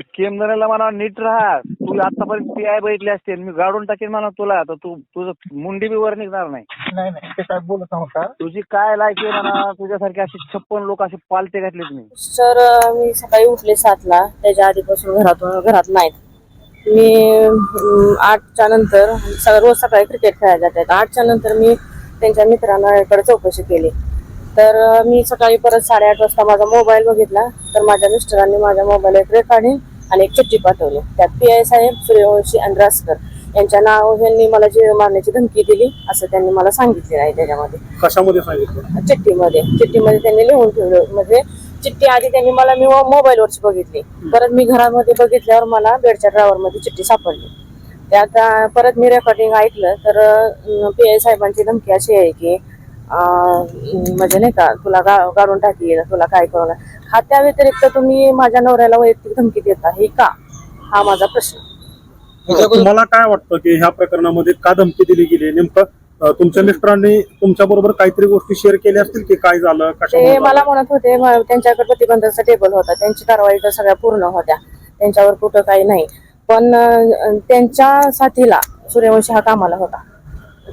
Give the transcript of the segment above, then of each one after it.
केमदऱ्याला म्हणा नीट राहा. तू आतापर्यंत पी आय बघितली असते मी गाडून टाकेन म्हणा तुला. तर तू तुझं मुंडी बी वर निघणार नाही. नाही नाही ते काय बोलत नव्हता तुझी काय लायकी आहे म्हणा तुझ्यासारखे असे छप्पन लोक असे पालते घातलेत मी. सर मी सकाळी उठले सातला. त्याच्या आधीपासून घरातून घरात नाहीत. मी अं, आठच्या नंतर सगळं रोज सकाळी क्रिकेट खेळायला जातात आठच्या नंतर मी त्यांच्या मित्रांकडे चौकशी केली. तर अं, मी सकाळी परत साडेआठ वाजता माझा मोबाईल बघितला. तर माझ्या मिस्टरांनी माझ्या मोबाईल एक रेकॉर्डिंग आणि एक चिठ्ठी पाठवली. त्यात पी आय साहेब सूर्यवंशी आणि रासकर यांच्या नाव यांनी मला जीव मारण्याची धमकी दिली असं त्यांनी मला सांगितलेलं आहे त्याच्यामध्ये. कशामध्ये सांगितलं? चिठ्ठीमध्ये. चिठ्ठीमध्ये त्यांनी लिहून ठेवलं. म्हणजे चिठ्ठी आधी त्यांनी मला मी मोबाईलवरची बघितली. परत मी घरामध्ये बघितल्यावर मला बेडच्या ड्रायव्हरमध्ये चिठ्ठी सापडली. त्यात परत मी रेकॉर्डिंग ऐकलं तर पी आय साहेबांची धमकी अशी आहे की म्हणजे नाही का तुला गा- काढून टाकील तुला काय करू हा त्या व्यतिरिक्त तुम्ही माझ्या नवऱ्याला वैयक्तिक धमकी देता हे का? हा माझा प्रश्न. तुम्हाला काय वाटतं की ह्या प्रकरणामध्ये का धमकी दिली गेली? नेमकं तुमच्या मिस्टरांनी तुमच्या बरोबर काहीतरी गोष्टी शेअर केल्या असतील की काय झालं ते मला? म्हणत होते म- त्यांच्याकडे प्रतिबंधाचा टेबल होता. त्यांची कारवाई तर सगळ्या पूर्ण होत्या. त्यांच्यावर कुठं काही नाही. पण त्यांच्या साथीला सूर्यवंशी हा कामाला होता.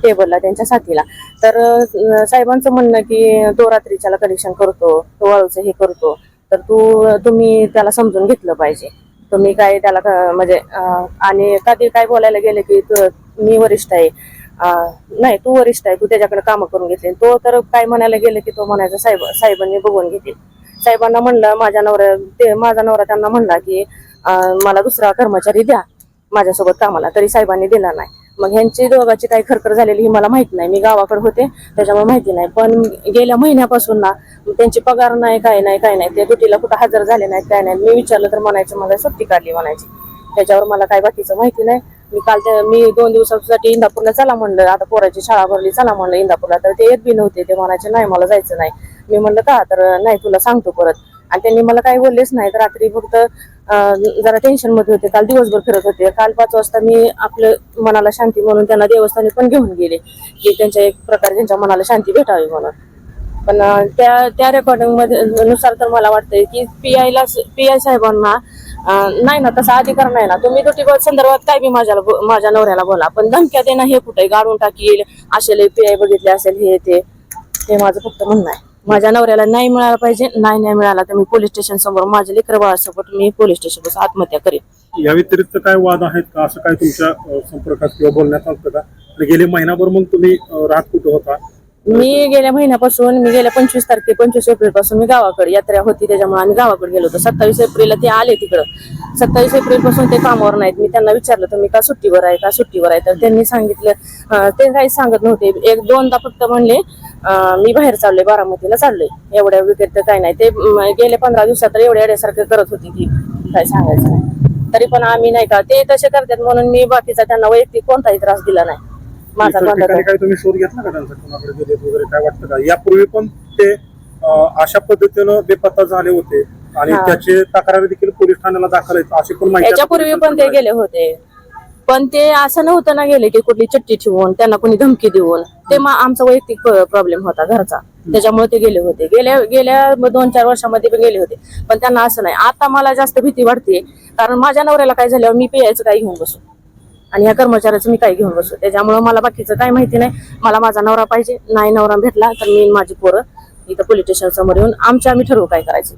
टेबलला त्यांच्या साथीला. तर साहेबांचं म्हणणं की तो रात्रीच्याला कनेक्शन करतो तो वाळूचं हे करतो तर तू तुम्ही त्याला समजून घेतलं पाहिजे. तुम्ही काय त्याला क- म्हणजे आणि कधी काय बोलायला गेले की मी वरिष्ठ आहे. नाही तू वरिष्ठ आहे तू त्याच्याकडे कामं करून घेतली. तो तर काय म्हणायला गेले की तो म्हणायचा साहेब साहेबांनी बघून घेतील. साहेबांना म्हणलं माझ्या नवऱ्या ते माझा नवरा त्यांना म्हणला की मला दुसरा कर्मचारी द्या माझ्यासोबत कामाला तरी साहेबांनी दिला नाही. मग ह्यांची दोघाची काही खरखर झालेली ही मला माहीत नाही. मी गावाकडे होते त्याच्यामुळे माहिती नाही. पण गेल्या महिन्यापासून ना त्यांची पगार नाही काय नाही काय नाही. ते दुटीला कुठं हजर झाले नाहीत काय नाही मी विचारलं तर म्हणायचं मला सुट्टी काढली म्हणायची. त्याच्यावर मला काय बाकीचं माहिती नाही. मी काल मी दोन दिवसासाठी इंदापूरला चला म्हणलं. आता पोराची शाळा भरली चला म्हणलं इंदापूरला. तर ते येत बी नव्हते. ते म्हणायचे नाही मला जायचं नाही. मी म्हणलं का? तर नाही तुला सांगतो परत. आणि त्यांनी मला काही बोललेच नाही. तर रात्री फक्त जरा टेन्शनमध्ये होते. काल दिवसभर फिरत होते. काल पाच वाजता मी आपलं मनाला शांती म्हणून त्यांना देवस्थानी पण घेऊन गेले. की त्यांच्या एक प्रकारे त्यांच्या मनाला शांती भेटावी म्हणून. पण त्या त्या रेकॉर्डिंगमध्ये नुसार तर मला वाटतंय की पी आयला पी आय साहेबांना नाही ना तसा अधिकार नाही ना. तुम्ही ड्युटी संदर्भात काय बी माझ्या माझ्या नवऱ्याला बोला. पण धमक्या देणं हे कुठे गाडून टाकील. असेल पी आय बघितले असेल हे ते. हे माझं फक्त म्हणणं आहे. माझ्या नवऱ्याला नाही मिळाला पाहिजे नाही नाही मिळाला तर मी पोलीस स्टेशन समोर माझे लेकर बाळासोबत मी पोलीस स्टेशन बस आत्महत्या करेन. या व्यतिरिक्त काय वाद आहेत का? असं काय तुमच्या संपर्कात किंवा बोलण्यात आलं का? गेले महिनाभर मग तुम्ही राहत कुठं होता? मी गेल्या महिन्यापासून मी गेल्या पंचवीस तारखे पंचवीस एप्रिलपासून मी गावाकडे यात्रा होती त्याच्यामुळे आम्ही गावाकडे गेलो होतो. सत्तावीस एप्रिलला ते आले तिकडं. सत्तावीस एप्रिलपासून ते कामावर नाहीत. मी त्यांना विचारलं तुम्ही का सुट्टीवर आहे का सुट्टीवर आहे? तर त्यांनी सांगितलं ते काही सांगत नव्हते. एक दोनदा फक्त म्हणले मी बाहेर चाललोय बारामतीला चाललोय. एवढ्या व्यतिरिक्त काय नाही. ते गेले पंधरा दिवसात तर एवढ्या एवढ्यासारखं करत होती ती. काय सांगायचं नाही. तरी पण आम्ही नाही का ते तसे करतात म्हणून मी बाकीचा त्यांना वैयक्तिक कोणताही त्रास दिला नाही. माझा तुम्ही शोध घेतला का त्यांचा कोणाकडे गेलेत वगैरे? काय वाटतं का? यापूर्वी पण ते अं, अशा पद्धतीनं बेपत्ता झाले होते आणि हा. त्याचे तक्रारी देखील पोलीस ठाण्याला दाखल आहेत अशी पण माहिती पण ते गेले होते. पण ते असं नव्हतं ना गेले की कुठली चिठ्ठी ठेवून त्यांना कोणी धमकी देऊन. ते मा- आमचा वैयक्तिक प्रॉब्लेम होता घरचा. त्याच्यामुळे ते गेले होते. गेल्या गेल्या दोन चार वर्षामध्ये पण गेले होते. पण त्यांना असं नाही. आता मला जास्त भीती वाटते. कारण माझ्या नवऱ्याला काय झाल्यावर मी पियायचं काय घेऊन बसू? आणि या कर्मचाऱ्याचं मी काय घेऊन बसू त्याच्यामुळे मला बाकीचं काय माहिती नाही. मला माझा नवरा पाहिजे. नाही नवरा भेटला तर मी माझी पोरं इथं पोलीस स्टेशन समोर येऊन आमच्या आम्ही ठरवू काय करायचं